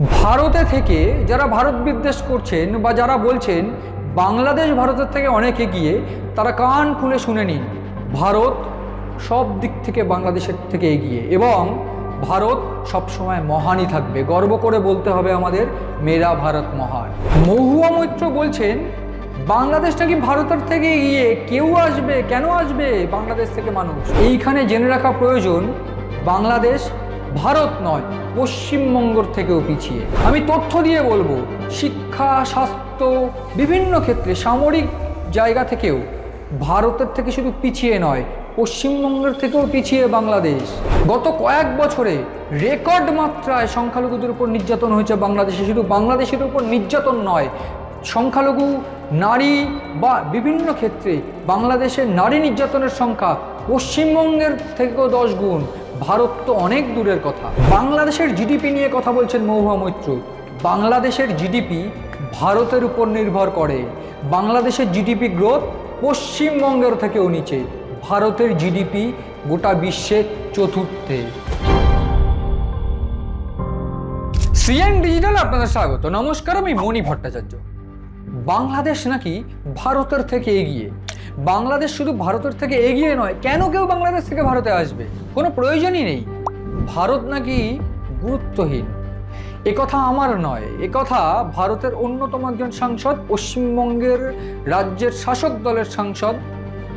ভারতে থেকে যারা ভারত বিদ্বেষ করছেন বা যারা বলছেন বাংলাদেশ ভারতের থেকে অনেক এগিয়ে, তারা কান খুলে শুনে নিন, ভারত সব দিক থেকে বাংলাদেশের থেকে এগিয়ে এবং ভারত সবসময় মহানই থাকবে। গর্ব করে বলতে হবে আমাদের, মেরা ভারত মহান। মহুয়া মৈত্র বলছেন বাংলাদেশ নাকি ভারতের থেকে এগিয়ে? কেউ আসবে? কেন আসবে? বাংলাদেশ থেকে মানুষ। এইখানে জেনে রাখা প্রয়োজন, বাংলাদেশ ভারত নয়, পশ্চিমবঙ্গর থেকেও পিছিয়ে। আমি তথ্য দিয়ে বলব, শিক্ষা, স্বাস্থ্য, বিভিন্ন ক্ষেত্রে সামরিক জায়গা থেকেও ভারতের থেকে শুধু পিছিয়ে নয়, পশ্চিমবঙ্গের থেকেও পিছিয়ে বাংলাদেশ। গত কয়েক বছরে রেকর্ড মাত্রায় সংখ্যালঘুদের উপর নির্যাতন হয়েছে বাংলাদেশে। শুধু বাংলাদেশের উপর নির্যাতন নয়, সংখ্যালঘু, নারী বা বিভিন্ন ক্ষেত্রে বাংলাদেশের নারী নির্যাতনের সংখ্যা পশ্চিমবঙ্গের থেকেও দশ গুণ। ভারত তো অনেক দূরের কথা। বাংলাদেশের জিডিপি নিয়ে কথা বলছেন মহুয়া মৈত্র। বাংলাদেশের জিডিপি ভারতের উপর নির্ভর করে। বাংলাদেশের জিডিপি গ্রোথ পশ্চিমবঙ্গের থেকেও নিচে। ভারতের জিডিপি গোটা বিশ্বের চতুর্থে। সিএন ডিজিটাল আপনাদের স্বাগত। নমস্কার, আমি মণি ভট্টাচার্য। বাংলাদেশ নাকি ভারতের থেকে এগিয়ে? বাংলাদেশ শুধু ভারতের থেকে এগিয়ে নয়, কেন কেউ বাংলাদেশ থেকে ভারতে আসবে? কোনো প্রয়োজনই নেই। ভারত নাকি গুরুত্বহীন। একথা আমার নয়। একথা ভারতের অন্যতম একজন সাংসদ, পশ্চিমবঙ্গের রাজ্যের শাসক দলের সাংসদ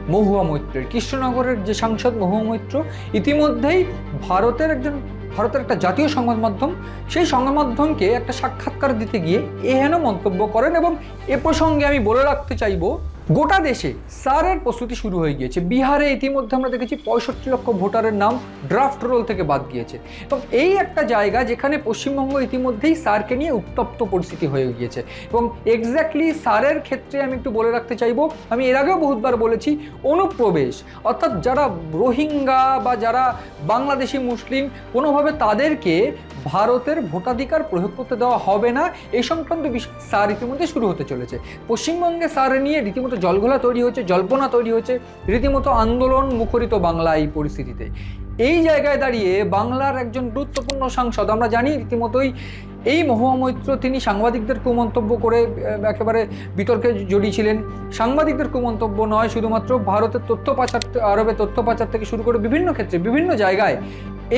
মহুয়া মৈত্রের কৃষ্ণনগরের যে সাংসদ মহুয়া মৈত্র, ইতিমধ্যেই ভারতের একজন ভারতের একটা জাতীয় সংবাদ মাধ্যম। সেই সংবাদ মাধ্যমকে একটা সাক্ষাৎকার দিতে গিয়ে এহেন মন্তব্য করেন এবং এ প্রসঙ্গে আমি বলে রাখতে চাইব গোটা দেশে সারের প্রস্তুতি শুরু হয়ে গিয়েছে। বিহারে ইতিমধ্যে আমরা দেখেছি পঁয়ষট্টি লক্ষ ভোটারের নাম ড্রাফট রোল থেকে বাদ গিয়েছে। এবং এই একটা জায়গা যেখানে পশ্চিমবঙ্গ ইতিমধ্যেই সারকে নিয়ে উত্তপ্ত পরিস্থিতি হয়ে গিয়েছে। এবং এক্স্যাক্টলি সারের ক্ষেত্রে আমি একটু বলে রাখতে চাইব, আমি এর আগেও বহুতবার বলেছি, অনুপ্রবেশ, অর্থাৎ যারা রোহিঙ্গা বা যারা বাংলাদেশি মুসলিম, কোনোভাবে তাদেরকে ভারতের ভোটাধিকার প্রয়োগ করতে দেওয়া হবে না এই সংক্রান্ত বিষয় সার ইতিমধ্যে শুরু হতে চলেছে। পশ্চিমবঙ্গে সার নিয়ে রীতিমতো জলঘোলা তৈরি হচ্ছে জল্পনা তৈরি হচ্ছে রীতিমতো আন্দোলন মুখরিত বাংলা এই পরিস্থিতিতে। এই জায়গায় দাঁড়িয়ে বাংলার একজন গুরুত্বপূর্ণ সাংসদ, আমরা জানি রীতিমতোই এই মহামৈত্র, তিনি সাংবাদিকদের কুমন্তব্য করে একেবারে বিতর্কে জড়িয়েছিলেন। সাংবাদিকদের কুমন্তব্য নয়, শুধুমাত্র ভারতের তথ্য পাচার, আরবে তথ্য পাচার থেকে শুরু করে বিভিন্ন ক্ষেত্রে, বিভিন্ন জায়গায়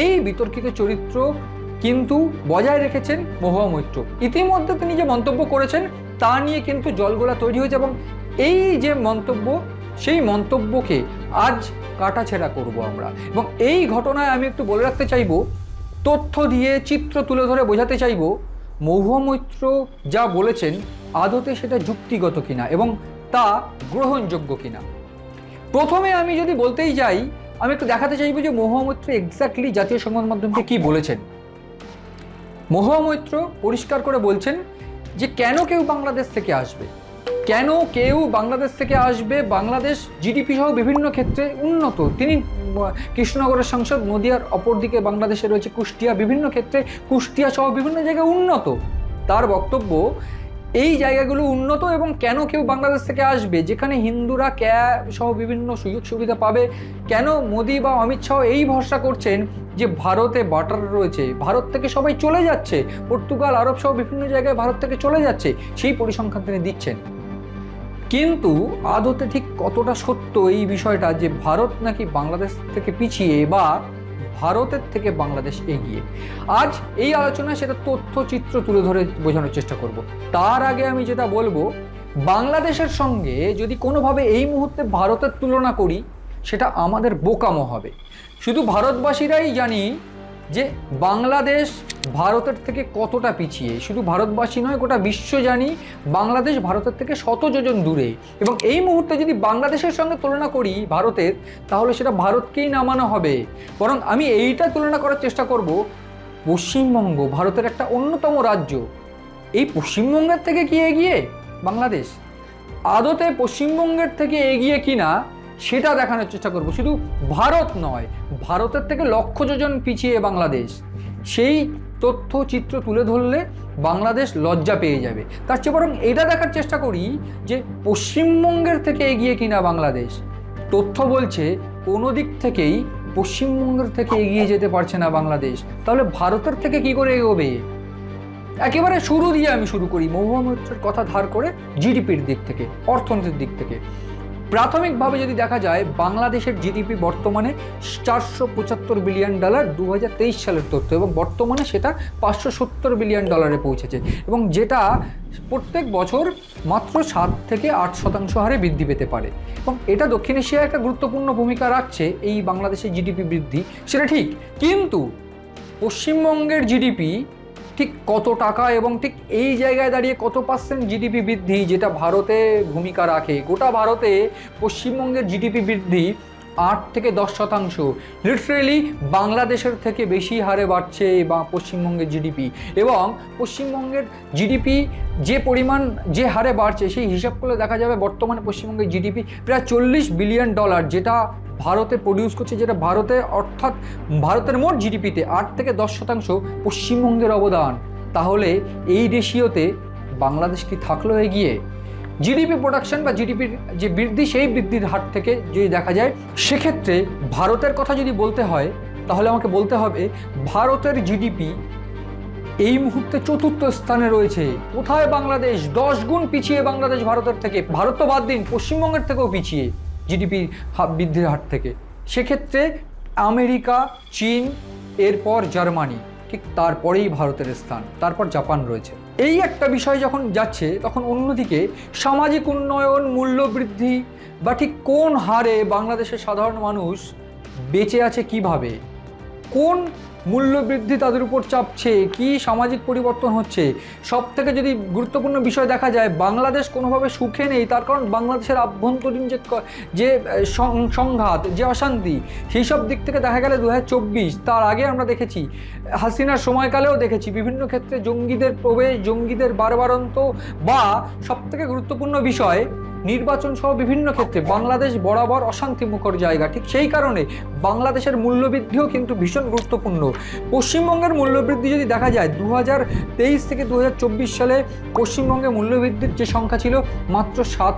এই বিতর্কিত চরিত্র কিন্তু বজায় রেখেছেন মহুয়া মৈত্র ইতিমধ্যে তিনি যে মন্তব্য করেছেন, তা নিয়ে কিন্তু জলগোলা তৈরি হয়েছে এবং এই যে মন্তব্য, সেই মন্তব্যকে আজ কাটাছেড়া করব আমরা। এবং এই ঘটনায় আমি একটু বলে রাখতে চাইব, তথ্য দিয়ে চিত্র তুলে ধরে বোঝাতে চাইব, মৌহমৈত্র যা বলেছেন, আদতে সেটা যুক্তিগত কিনা এবং তা গ্রহণযোগ্য কিনা। প্রথমে আমি যদি বলতেই যাই, আমি একটু দেখাতে চাইব যে মহুয়া মৈত্র এক্স্যাক্টলি জাতীয় সংবাদ মাধ্যমকে কি বলেছেন। মহুয়া মৈত্র পরিষ্কার করে বলছেন যে, কেন কেউ বাংলাদেশ থেকে আসবে? কেন কেউ বাংলাদেশ থেকে আসবে? বাংলাদেশ জিডিপি সহ বিভিন্ন ক্ষেত্রে উন্নত। তিনি কৃষ্ণনগরের সাংসদ, নদিয়ার অপরদিকে বাংলাদেশে রয়েছে কুষ্টিয়া। বিভিন্ন ক্ষেত্রে কুষ্টিয়া সহ বিভিন্ন জায়গায় উন্নত। তার বক্তব্য, এই জায়গাগুলো উন্নত এবং কেন কেউ বাংলাদেশ থেকে আসবে? যেখানে হিন্দুরা ক্যা সহ বিভিন্ন সুযোগ সুবিধা পাবে। কেন মোদি বা অমিত শাহ এই ভরসা করছেন যে ভারতে বাটার রয়েছে? ভারত থেকে সবাই চলে যাচ্ছে। পর্তুগাল, আরব সহ বিভিন্ন জায়গায় ভারত থেকে চলে যাচ্ছে। সেই পরিসংখ্যান তিনি দিচ্ছেন। কিন্তু আদতে ঠিক কতটা সত্য এই বিষয়টা যে ভারত নাকি বাংলাদেশ থেকে পিছিয়ে বা ভারতের থেকে বাংলাদেশ এগিয়ে? আজ এই আলোচনায় সেটা তথ্যচিত্র তুলে ধরে বোঝানোর চেষ্টা করব। তার আগে আমি যেটা বলব, বাংলাদেশের সঙ্গে যদি কোনোভাবে এই মুহূর্তে ভারতের তুলনা করি, সেটা আমাদের বোকামো হবে। শুধু ভারতবাসীরাই জানি যে বাংলাদেশ ভারতের থেকে কতটা পিছিয়ে? শুধু ভারতবাসী নয়, গোটা বিশ্ব জানি বাংলাদেশ ভারতের থেকে শত যোজন দূরে। এবং এই মুহূর্তে যদি বাংলাদেশের সঙ্গে তুলনা করি ভারতের, তাহলে সেটা ভারতকেই নামানো হবে। বরং আমি এইটা তুলনা করার চেষ্টা করব, পশ্চিমবঙ্গ ভারতের একটা অন্যতম রাজ্য। এই পশ্চিমবঙ্গের থেকে কি এগিয়ে? বাংলাদেশ। আদতে পশ্চিমবঙ্গের থেকে এগিয়ে কিনা? সেটা দেখানোর চেষ্টা করব। শুধু ভারত নয়, ভারতের থেকে লক্ষ যোজন পিছিয়ে বাংলাদেশ। সেই তথ্য চিত্র তুলে ধরলে বাংলাদেশ লজ্জা পেয়ে যাবে। তার চেয়ে বরং এটা দেখার চেষ্টা করি যে পশ্চিমবঙ্গের থেকে এগিয়ে কিনা বাংলাদেশ। তথ্য বলছে কোনো দিক থেকেই পশ্চিমবঙ্গের থেকে এগিয়ে যেতে পারছে না বাংলাদেশ। তাহলে ভারতের থেকে কি করে এগোবে? একেবারে শুরু দিয়ে আমি শুরু করি। মহুয়া মৈত্রের কথা ধার করে জিডিপির দিক থেকে, অর্থনীতির দিক থেকে। প্রাথমিকভাবে যদি দেখা যায়, বাংলাদেশের জিডিপি বর্তমানে চারশো পঁচাত্তর বিলিয়ন ডলার দু হাজার তেইশ সালের তথ্য এবং বর্তমানে সেটা পাঁচশো সত্তর বিলিয়ন ডলারে পৌঁছেছে এবং যেটা প্রত্যেক বছর মাত্র সাত থেকে আট শতাংশ হারে বৃদ্ধি পেতে পারে। এবং এটা দক্ষিণ এশিয়ায় একটা গুরুত্বপূর্ণ ভূমিকা রাখছে এই বাংলাদেশের জিডিপি বৃদ্ধি। সেটা ঠিক, কিন্তু পশ্চিমবঙ্গের জিডিপি ঠিক কত টাকা এবং ঠিক এই জায়গায় দাঁড়িয়ে কত পার্সেন্ট জিডিপি বৃদ্ধি যেটা ভারতে ভূমিকা রাখে? গোটা ভারতে পশ্চিমবঙ্গের জিডিপি বৃদ্ধি আট থেকে দশ শতাংশ। লিটারেলি বাংলাদেশের থেকে বেশি হারে বাড়ছে বা পশ্চিমবঙ্গের জিডিপি। এবং পশ্চিমবঙ্গের জিডিপি যে পরিমাণ, যে হারে বাড়ছে সেই হিসাব করলে দেখা যাবে বর্তমানে পশ্চিমবঙ্গের জিডিপি প্রায় চল্লিশ বিলিয়ন ডলার, যেটা ভারতে প্রডিউস করছে যেটা ভারতে, অর্থাৎ ভারতের মোট জিডিপিতে আট থেকে দশ শতাংশ পশ্চিমবঙ্গের অবদান। তাহলে এই রেশিওতে বাংলাদেশ কি থাকল এগিয়ে? জিডিপি প্রোডাকশন বা জিডিপির যে বৃদ্ধি, সেই বৃদ্ধির হার থেকে যদি দেখা যায়, সেক্ষেত্রে ভারতের কথা যদি বলতে হয়, তাহলে আমাকে বলতে হবে ভারতের জিডিপি এই মুহূর্তে চতুর্থ স্থানে রয়েছে। কোথায় বাংলাদেশ? দশ গুণ পিছিয়ে বাংলাদেশ ভারতের থেকে। ভারত তো বাদ দিন, পশ্চিমবঙ্গের থেকেও পিছিয়ে। জিডিপি বৃদ্ধির হার থেকে। সেক্ষেত্রে আমেরিকা, চীন, এরপর জার্মানি, ঠিক তারপরেই ভারতের স্থান, তারপর জাপান রয়েছে। এই একটা বিষয় যখন যাচ্ছে, তখন অন্যদিকে সামাজিক উন্নয়ন মূল্যবৃদ্ধি বা ঠিক কোন হারে বাংলাদেশের সাধারণ মানুষ বেঁচে আছে কীভাবে? কোন মূল্যবৃদ্ধি তাদের উপর চাপছে? কি সামাজিক পরিবর্তন হচ্ছে? সব থেকে যদি গুরুত্বপূর্ণ বিষয় দেখা যায়, বাংলাদেশ কোনোভাবে সুখে নেই, তার কারণ বাংলাদেশের আভ্যন্তরীণ যে যে সংঘাত, যে অশান্তি সেই সব দিক থেকে দেখা গেলে দু হাজার চব্বিশ, তার আগে আমরা দেখেছি, হাসিনার সময়কালেও দেখেছি, বিভিন্ন ক্ষেত্রে জঙ্গিদের প্রবেশ, জঙ্গিদের বারবারন্ত বা সবথেকে গুরুত্বপূর্ণ বিষয় নির্বাচন সহ বিভিন্ন ক্ষেত্রে বাংলাদেশ বরাবর অশান্তিমুখর জায়গা। ঠিক সেই কারণে বাংলাদেশের মূল্যবৃদ্ধিও কিন্তু ভীষণ গুরুত্বপূর্ণ। পশ্চিমবঙ্গের মূল্যবৃদ্ধি যদি দেখা যায় দু থেকে দু হাজার চব্বিশ সালে পশ্চিমবঙ্গে মূল্যবৃদ্ধির যে সংখ্যা ছিল মাত্র সাত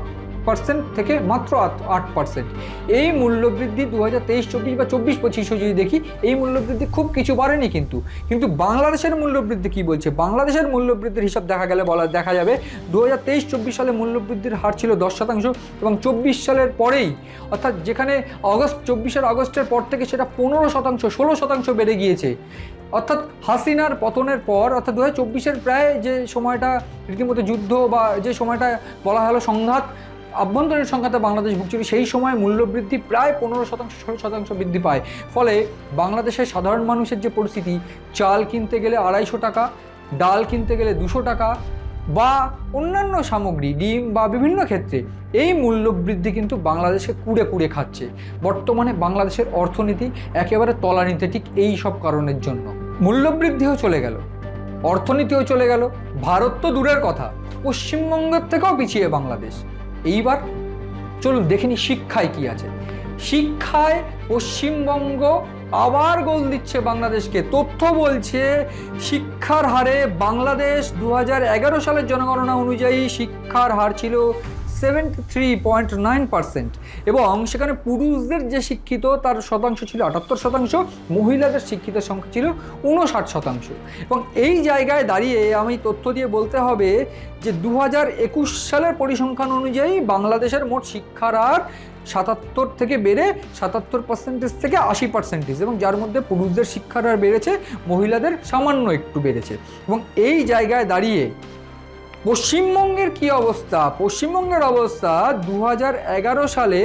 পার্সেন্ট থেকে মাত্র আট পার্সেন্ট এই মূল্যবৃদ্ধি দু হাজার তেইশ, চব্বিশ বা চব্বিশ পঁচিশও যদি দেখি, এই মূল্যবৃদ্ধি খুব কিছু বাড়েনি কিন্তু। কিন্তু বাংলাদেশের মূল্যবৃদ্ধি কি বলছে? বাংলাদেশের মূল্যবৃদ্ধির হিসাব দেখা গেলে বলা দেখা যাবে দু হাজার তেইশ, চব্বিশ সালে মূল্যবৃদ্ধির হার ছিল দশ শতাংশ এবং চব্বিশ সালের পরেই, অর্থাৎ যেখানে অগস্ট চব্বিশের আগস্টের পর থেকে সেটা পনেরো শতাংশ, ষোলো শতাংশ বেড়ে গিয়েছে। অর্থাৎ হাসিনার পতনের পর, অর্থাৎ দু হাজার চব্বিশের প্রায় যে সময়টা রীতিমতো যুদ্ধ বা যে সময়টা বলা হলো সংঘাত আভ্যন্তরীণ সংখ্যাতে বাংলাদেশ ভুগছিল সেই সময় মূল্যবৃদ্ধি প্রায় পনেরো শতাংশ, ষোলো শতাংশ বৃদ্ধি পায়। ফলে বাংলাদেশের সাধারণ মানুষের যে পরিস্থিতি, চাল কিনতে গেলে আড়াইশো টাকা, ডাল কিনতে গেলে দুশো টাকা বা অন্যান্য সামগ্রী, ডিম বা বিভিন্ন ক্ষেত্রে এই মূল্যবৃদ্ধি কিন্তু বাংলাদেশে কুড়ে কুড়ে খাচ্ছে। বর্তমানে বাংলাদেশের অর্থনীতি একেবারে তলানিতে ঠিক এই সব কারণের জন্য। মূল্যবৃদ্ধিও চলে গেল, অর্থনীতিও চলে গেল। ভারত তো দূরের কথা, পশ্চিমবঙ্গের থেকেও পিছিয়ে বাংলাদেশ। এইবার চলুন দেখিনি শিক্ষায় কি আছে। শিক্ষায় পশ্চিমবঙ্গ আবার গোল দিচ্ছে বাংলাদেশকে। তথ্য বলছে, শিক্ষার হারে বাংলাদেশ দু হাজার এগারো সালের জনগণনা অনুযায়ী শিক্ষার হার ছিল seventy three point nine percent এবং সেখানে পুরুষদের যে শিক্ষিত, তার শতাংশ ছিল আটাত্তর শতাংশ, মহিলাদের শিক্ষিতের সংখ্যা ছিল উনষাট শতাংশ। এবং এই জায়গায় দাঁড়িয়ে আমি তথ্য দিয়ে বলতে হবে যে দু সালের পরিসংখ্যান অনুযায়ী বাংলাদেশের মোট শিক্ষার হার সাতাত্তর থেকে বেড়ে সাতাত্তর পার্সেন্টেজ থেকে আশি পার্সেন্টেজ এবং যার মধ্যে পুরুষদের শিক্ষার হার বেড়েছে, মহিলাদের সামান্য একটু বেড়েছে। এবং এই জায়গায় দাঁড়িয়ে পশ্চিমবঙ্গের কি অবস্থা? পশ্চিমবঙ্গের অবস্থা দু হাজার এগারো সালে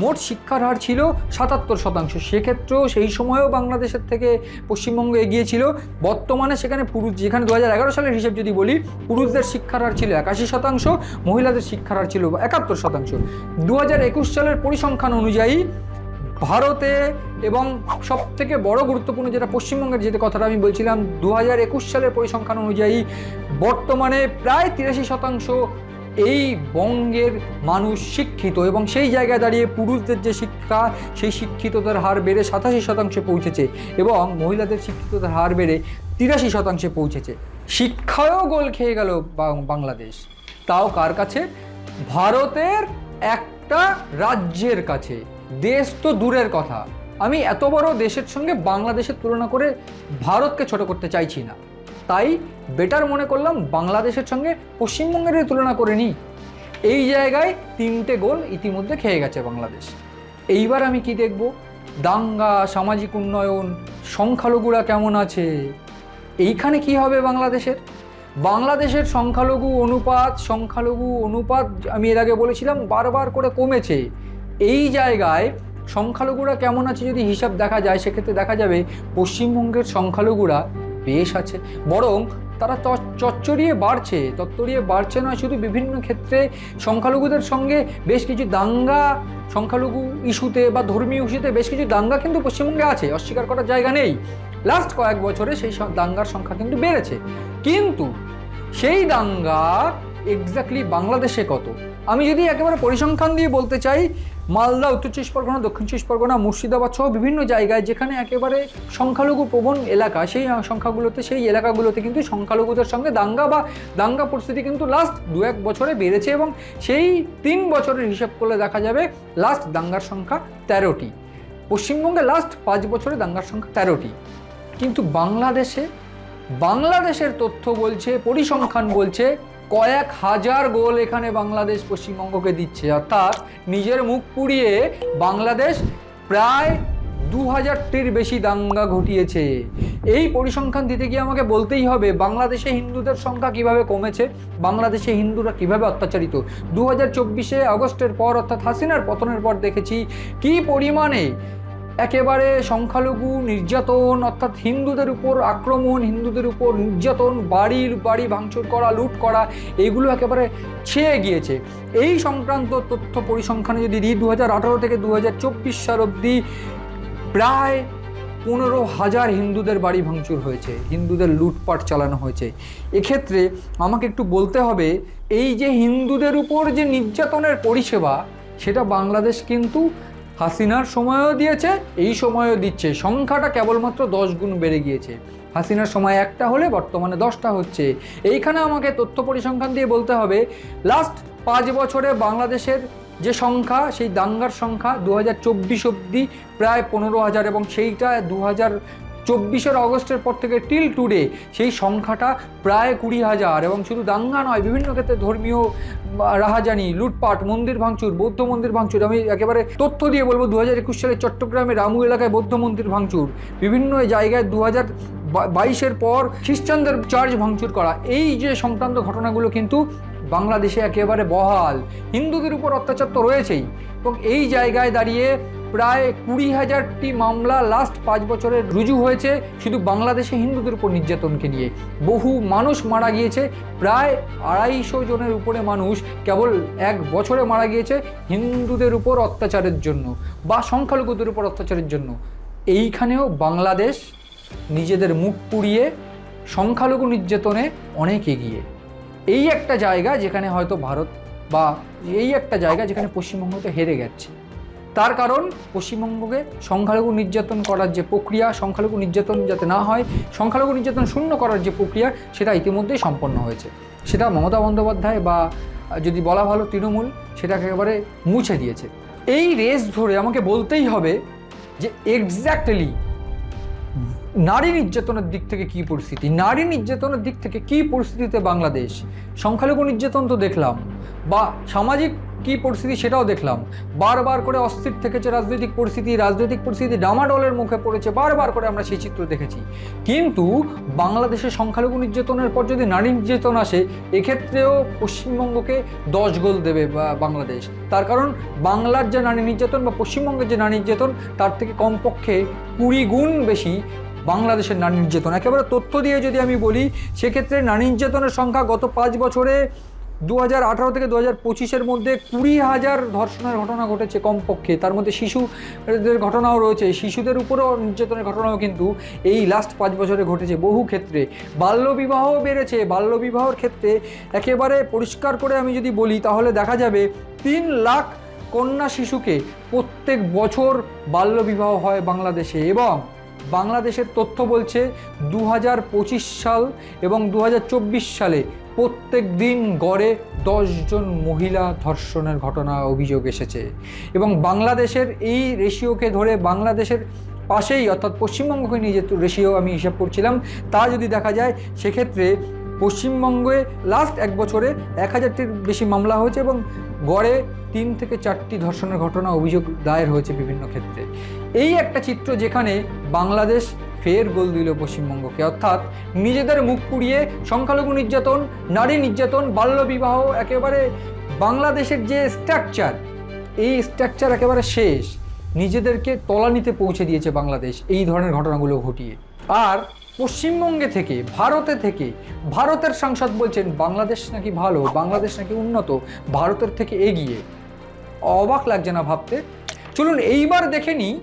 মোট শিক্ষার হার ছিল সাতাত্তর শতাংশ। সেক্ষেত্রেও সেই সময়েও বাংলাদেশের থেকে পশ্চিমবঙ্গ এগিয়ে ছিল। বর্তমানে সেখানে পুরুষ যেখানে দু হাজার এগারো সালের হিসেব যদি বলি, পুরুষদের শিক্ষার হার ছিল একাশি শতাংশ, মহিলাদের শিক্ষার হার ছিল একাত্তর শতাংশ। দু হাজার একুশ সালের পরিসংখ্যান অনুযায়ী ভারতে এবং সব থেকে বড় গুরুত্বপূর্ণ যেটা পশ্চিমবঙ্গের যেটা কথাটা আমি বলছিলাম দু হাজার একুশ সালের পরিসংখ্যান অনুযায়ী বর্তমানে প্রায় তিরাশি শতাংশ এই বঙ্গের মানুষ শিক্ষিত এবং সেই জায়গায় দাঁড়িয়ে পুরুষদের যে শিক্ষা, সেই শিক্ষিততার হার বেড়ে সাতাশি শতাংশে পৌঁছেছে এবং মহিলাদের শিক্ষিততার হার বেড়ে তিরাশি শতাংশে পৌঁছেছে। শিক্ষায়ও গোল খেয়ে গেল বাংলাদেশ। তাও কার কাছে? ভারতের একটা রাজ্যের কাছে। দেশ তো দূরের কথা। আমি এত বড় দেশের সঙ্গে বাংলাদেশের তুলনা করে ভারতকে ছোট করতে চাইছি না। তাই বেটার মনে করলাম বাংলাদেশের সঙ্গে পশ্চিমবঙ্গের তুলনা করে নিই। এই জায়গায় তিনটে গোল ইতিমধ্যে খেয়ে গেছে বাংলাদেশ। এইবার আমি কি দেখব? দাঙ্গা, সামাজিক উন্নয়ন, সংখ্যালঘুরা কেমন আছে? এইখানে কি হবে বাংলাদেশের? বাংলাদেশের সংখ্যালঘু অনুপাত সংখ্যালঘু অনুপাত আমি এর আগে বলেছিলাম, বারবার করে কমেছে। এই জায়গায় সংখ্যালঘুরা কেমন আছে যদি হিসাব দেখা যায়, সেক্ষেত্রে দেখা যাবে পশ্চিমবঙ্গের সংখ্যালঘুরা বেশ আছে। বরং তারা চচ্চড়িয়ে বাড়ছে, তত্তরিয়ে বাড়ছে নয়, শুধু বিভিন্ন ক্ষেত্রে সংখ্যালঘুদের সঙ্গে বেশ কিছু দাঙ্গা সংখ্যালঘু ইস্যুতে বা ধর্মীয় ইস্যুতে বেশ কিছু দাঙ্গা কিন্তু পশ্চিমবঙ্গে আছে, অস্বীকার করার জায়গা নেই। লাস্ট কয়েক বছরে সেই দাঙ্গার সংখ্যা কিন্তু বেড়েছে। কিন্তু সেই দাঙ্গা এক্স্যাক্টলি বাংলাদেশে কত? আমি যদি একেবারে পরিসংখ্যান দিয়ে বলতে চাই মালদা, উত্তর চব্বিশ পরগনা, দক্ষিণ চব্বিশ পরগনা, মুর্শিদাবাদ সহ বিভিন্ন জায়গায় যেখানে একেবারে সংখ্যালঘু প্রবণ এলাকা, সেই সংখ্যাগুলোতে, সেই এলাকাগুলোতে কিন্তু সংখ্যালঘুদের সঙ্গে দাঙ্গা বা দাঙ্গা পরিস্থিতি কিন্তু লাস্ট দু এক বছরে বেড়েছে এবং সেই তিন বছরের হিসাব করলে দেখা যাবে লাস্ট দাঙ্গার সংখ্যা তেরোটি। পশ্চিমবঙ্গে লাস্ট পাঁচ বছরে দাঙ্গার সংখ্যা তেরোটি। কিন্তু বাংলাদেশে, বাংলাদেশের তথ্য বলছে, পরিসংখ্যান বলছে কয়েক হাজার গোল এখানে বাংলাদেশ পশ্চিমবঙ্গকে দিচ্ছে। অর্থাৎ নিজের মুখ পুড়িয়ে বাংলাদেশ প্রায় দু হাজারটির বেশি দাঙ্গা ঘটিয়েছে। এই পরিসংখ্যান দিতে গিয়ে আমাকে বলতেই হবে, বাংলাদেশে হিন্দুদের সংখ্যা কীভাবে কমেছে? বাংলাদেশে হিন্দুরা কীভাবে অত্যাচারিত? দু হাজার চব্বিশে আগস্টের পর, অর্থাৎ হাসিনার পতনের পর দেখেছি কি পরিমাণে একেবারে সংখ্যালঘু নির্যাতন, অর্থাৎ হিন্দুদের উপর আক্রমণ, হিন্দুদের উপর নির্যাতন, বাড়ির বাড়ি ভাঙচুর করা, লুট করা, এইগুলো একেবারে ছেয়ে গিয়েছে। এই সংক্রান্ত তথ্য পরিসংখ্যানে যদি দিই দু হাজার আঠারো থেকে দু হাজার চব্বিশ সাল অবধি প্রায় পনেরো হাজার হিন্দুদের বাড়ি ভাঙচুর হয়েছে, হিন্দুদের লুটপাট চালানো হয়েছে। এক্ষেত্রে আমাকে একটু বলতে হবে, এই যে হিন্দুদের উপর যে নির্যাতনের পরিষেবা, সেটা বাংলাদেশ কিন্তু হাসিনার সময়ও দিয়েছে, এই সময়ও দিচ্ছে। সংখ্যাটা কেবলমাত্র দশ গুণ বেড়ে গিয়েছে। হাসিনার সময় একটা হলে বর্তমানে দশটা হচ্ছে। এইখানে আমাকে তথ্য পরিসংখ্যান দিয়ে বলতে হবে লাস্ট পাঁচ বছরে বাংলাদেশের যে সংখ্যা, সেই দাঙ্গার সংখ্যা দু হাজার চব্বিশ অবধি প্রায় পনেরো হাজার এবং সেইটা দু হাজার চব্বিশের অগস্টের পর থেকে টিল টুডে সেই সংখ্যাটা প্রায় কুড়ি হাজার এবং শুধু দাঙ্গা নয়, বিভিন্ন ক্ষেত্রে ধর্মীয় রাহাজানি, লুটপাট, মন্দির ভাঙচুর, বৌদ্ধ মন্দির ভাঙচুর, আমি একেবারে তথ্য দিয়ে বলব দু হাজার একুশ সালে চট্টগ্রামে রামু এলাকায় বৌদ্ধ মন্দির ভাঙচুর। বিভিন্ন জায়গায় দু হাজার বাইশের পর খ্রিস্টানদের চার্জ ভাঙচুর করা। এই যে সংক্রান্ত ঘটনাগুলো কিন্তু বাংলাদেশে একেবারে বহাল। হিন্দুদের উপর অত্যাচার তো রয়েছেই। এবং এই জায়গায় দাঁড়িয়ে প্রায় কুড়ি হাজারটি মামলা লাস্ট পাঁচ বছরে রুজু হয়েছে শুধু বাংলাদেশে হিন্দুদের উপর নির্যাতনকে নিয়ে। বহু মানুষ মারা গিয়েছে, প্রায় আড়াইশো জনের উপরে মানুষ কেবল এক বছরে মারা গিয়েছে হিন্দুদের উপর অত্যাচারের জন্য বা সংখ্যালঘুদের উপর অত্যাচারের জন্য। এইখানেও বাংলাদেশ নিজেদের মুখ পুড়িয়ে সংখ্যালঘু নির্যাতনে অনেক এগিয়ে। এই একটা জায়গা যেখানে হয়তো ভারত বা এই একটা জায়গা যেখানে পশ্চিমবঙ্গ তো হেরে গেছে। তার কারণ পশ্চিমবঙ্গকে সংখ্যালঘু নির্যাতন করার যে প্রক্রিয়া, সংখ্যালঘু নির্যাতন যাতে না হয়, সংখ্যালঘু নির্যাতন শূন্য করার যে প্রক্রিয়া, সেটা ইতিমধ্যেই সম্পন্ন হয়েছে। সেটা মমতা বন্দ্যোপাধ্যায় বা, যদি বলা ভালো, তৃণমূল, সেটাকে একেবারে মুছে দিয়েছে। এই রেস ধরে আমাকে বলতেই হবে যে এক্স্যাক্টলি নারী নির্যাতনের দিক থেকে কি পরিস্থিতি? নারী নির্যাতনের দিক থেকে কি পরিস্থিতিতে বাংলাদেশ? সংখ্যালঘু নির্যাতন তো দেখলাম, বা সামাজিক কি পরিস্থিতি সেটাও দেখলাম। বারবার করে অস্থির থেকেছে রাজনৈতিক পরিস্থিতি রাজনৈতিক পরিস্থিতি ডামাডোলের মুখে পড়েছে, বারবার করে আমরা সেই চিত্র দেখেছি। কিন্তু বাংলাদেশের সংখ্যালঘু নির্যাতনের পর যদি নারী নির্যাতন আসে, এক্ষেত্রেও পশ্চিমবঙ্গকে দশ গোল দেবে বাংলাদেশ। তার কারণ, বাংলার যে নারী নির্যাতন বা পশ্চিমবঙ্গের যে নারী নির্যাতন, তার থেকে কমপক্ষে কুড়ি গুণ বেশি বাংলাদেশের নারী নির্যাতন। একেবারে তথ্য দিয়ে যদি আমি বলি, সেক্ষেত্রে নারী নির্যাতনের সংখ্যা গত পাঁচ বছরে দু হাজার আঠারো থেকে দু হাজার পঁচিশের মধ্যে কুড়ি হাজার ধর্ষণের ঘটনা ঘটেছে কমপক্ষে। তার মধ্যে শিশুদের ঘটনাও রয়েছে। শিশুদের উপরেও নির্যাতনের ঘটনাও কিন্তু এই লাস্ট পাঁচ বছরে ঘটেছে বহু ক্ষেত্রে। বাল্যবিবাহ বেড়েছে। বাল্যবিবাহর ক্ষেত্রে একেবারে পরিষ্কার করে আমি যদি বলি, তাহলে দেখা যাবে তিন লাখ কন্যা শিশুকে প্রত্যেক বছর বাল্যবিবাহ হয় বাংলাদেশে এবং বাংলাদেশের তথ্য বলছে দু হাজার পঁচিশ সাল এবং দু হাজার চব্বিশ সালে প্রত্যেক দিন গড়ে দশজন মহিলা ধর্ষণের ঘটনা অভিযোগ এসেছে। এবং বাংলাদেশের এই রেশিওকে ধরে বাংলাদেশের পাশেই, অর্থাৎ পশ্চিমবঙ্গকে নিয়ে যে রেশিও আমি হিসাব করছিলাম, তা যদি দেখা যায়, সেক্ষেত্রে পশ্চিমবঙ্গে লাস্ট এক বছরে এক হাজারটির বেশি মামলা হয়েছে এবং গড়ে তিন থেকে চারটি ধর্ষণের ঘটনা অভিযোগ দায়ের হয়েছে বিভিন্ন ক্ষেত্রে। এই একটা চিত্র যেখানে বাংলাদেশ ফের গোল দিল পশ্চিমবঙ্গকে। অর্থাৎ নিজেদের মুখ পুড়িয়ে সংখ্যালঘু নির্যাতন, নারী নির্যাতন বাল্যবিবাহ একেবারে বাংলাদেশের যে স্ট্রাকচার এই স্ট্রাকচার একেবারে শেষ। নিজেদেরকে তলানিতে পৌঁছে দিয়েছে বাংলাদেশ এই ধরনের ঘটনাগুলো ঘটিয়ে। আর পশ্চিমবঙ্গে থেকে, ভারতে থেকে, ভারতের সাংসদ বলছেন, বাংলাদেশ নাকি ভালো, বাংলাদেশ নাকি উন্নত, ভারতের থেকে এগিয়ে। অবাক লাগছে না ভাবতে? চলুন এইবার দেখে নিই,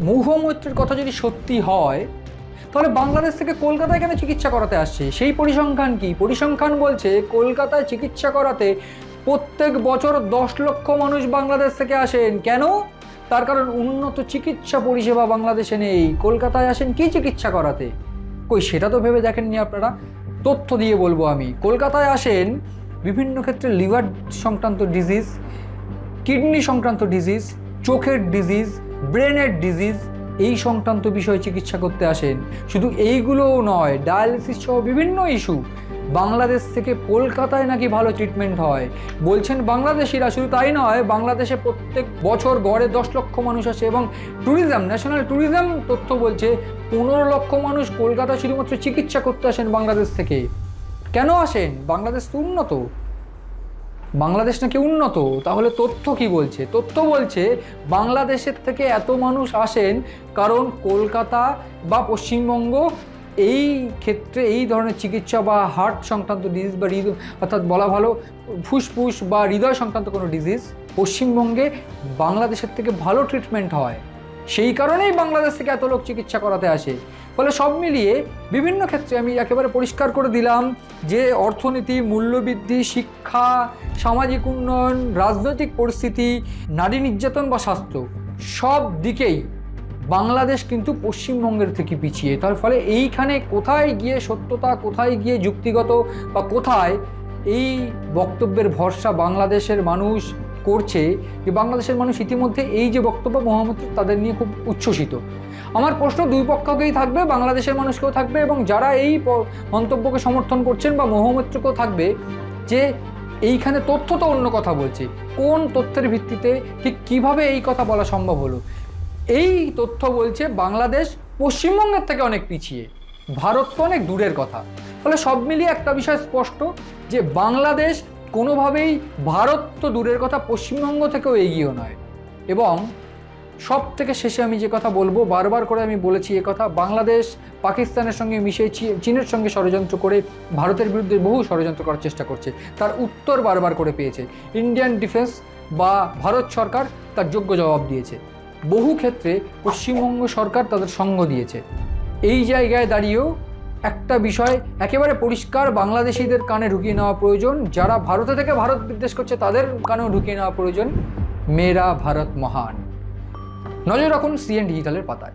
মুহমৈত্রের কথা যদি সত্যি হয়, তাহলে বাংলাদেশ থেকে কলকাতায় কেন চিকিৎসা করাতে আসছে? সেই পরিসংখ্যান কি? পরিসংখ্যান বলছে, কলকাতায় চিকিৎসা করাতে প্রত্যেক বছর দশ লক্ষ মানুষ বাংলাদেশ থেকে আসেন। কেন? তার কারণ উন্নত চিকিৎসা পরিষেবা বাংলাদেশে নেই। কলকাতায় আসেন কি চিকিৎসা করাতে? কই, সেটা তো ভেবে দেখেননি আপনারা? তথ্য দিয়ে বলব আমি। কলকাতায় আসেন, বিভিন্ন ক্ষেত্রে লিভার সংক্রান্ত ডিজিজ কিডনি সংক্রান্ত ডিজিজ চোখের ডিজিজ ব্রেনের ডিজিজ এই সংক্রান্ত বিষয়ে চিকিৎসা করতে আসেন। শুধু এইগুলোও নয়, ডায়ালিসিস সহ বিভিন্ন ইস্যু বাংলাদেশ থেকে কলকাতায় নাকি ভালো ট্রিটমেন্ট হয়? বলছেন বাংলাদেশিরা, শুধু তাই নয়, বাংলাদেশে প্রত্যেক বছর গড়ে দশ লক্ষ মানুষ আসে এবং ট্যুরিজম ন্যাশনাল ট্যুরিজম তথ্য বলছে পনেরো লক্ষ মানুষ কলকাতা শুধুমাত্র চিকিৎসা করতে আসেন বাংলাদেশ থেকে। কেন আসেন? বাংলাদেশ তো উন্নত। বাংলাদেশ নাকি উন্নত? তাহলে তথ্য কি বলছে? তথ্য বলছে বাংলাদেশের থেকে এত মানুষ আসেন কারণ কলকাতা বা পশ্চিমবঙ্গ এই ক্ষেত্রে এই ধরনের চিকিৎসা বা হার্ট সংক্রান্ত ডিজিজ বা হৃদয় অর্থাৎ বলা ভালো, ফুসফুস বা হৃদয় সংক্রান্ত কোনো ডিজিজ পশ্চিমবঙ্গে বাংলাদেশের থেকে ভালো ট্রিটমেন্ট হয়। সেই কারণেই বাংলাদেশ থেকে এত লোক চিকিৎসা করাতে আসে। ফলে সব মিলিয়ে বিভিন্ন ক্ষেত্রে আমি একেবারে পরিষ্কার করে দিলাম যে অর্থনীতি, মূল্যবৃদ্ধি, শিক্ষা, সামাজিক উন্নয়ন, রাজনৈতিক পরিস্থিতি, নারী নির্যাতন বা স্বাস্থ্য সব দিকেই বাংলাদেশ কিন্তু পশ্চিমবঙ্গের থেকে পিছিয়ে। তার ফলে এইখানে কোথায় গিয়ে সত্যতা, কোথায় গিয়ে যুক্তিগত বা কোথায় এই বক্তব্যের ভরসা বাংলাদেশের মানুষ করছে, যে বাংলাদেশের মানুষ ইতিমধ্যে এই যে বক্তব্য মোহাম্মদ, তাদের নিয়ে খুব উচ্ছ্বসিত। আমার প্রশ্ন দুই পক্ষকেই থাকবে, বাংলাদেশের মানুষকেও থাকবে এবং যারা এই মন্তব্যকে সমর্থন করছেন বা মহামৈত্রকেও থাকবে, যে এইখানে তথ্য তো অন্য কথা বলছে। কোন তথ্যের ভিত্তিতে ঠিক কীভাবে এই কথা বলা সম্ভব হলো? এই তথ্য বলছে বাংলাদেশ পশ্চিমবঙ্গের থেকে অনেক পিছিয়ে। ভারত তো অনেক দূরের কথা। ফলে সব মিলিয়ে একটা বিষয় স্পষ্ট, যে বাংলাদেশ কোনোভাবেই ভারত তো দূরের কথা, পশ্চিমবঙ্গ থেকেও এগিয়েও নয়। এবং সব থেকে শেষে আমি যে কথা বলব, বারবার করে আমি বলেছি এ কথা, বাংলাদেশ পাকিস্তানের সঙ্গে মিশে চীনের সঙ্গে ষড়যন্ত্র করে ভারতের বিরুদ্ধে বহু ষড়যন্ত্র করার চেষ্টা করছে। তার উত্তর বারবার করে পেয়েছে। ইন্ডিয়ান ডিফেন্স বা ভারত সরকার তার যোগ্য জবাব দিয়েছে। বহু ক্ষেত্রে পশ্চিমবঙ্গ সরকার তাদের সঙ্গ দিয়েছে। এই জায়গায় দাঁড়িয়েও একটা বিষয় একেবারে পরিষ্কার বাংলাদেশিদের কানে ঢুকিয়ে নেওয়া প্রয়োজন, যারা ভারতে থেকে ভারত বিদ্বেষ করছে তাদের কানেও ঢুকিয়ে নেওয়া প্রয়োজন। মেরা ভারত মহান। নজর রাখুন সিএন ডিজিটালের পাতায়।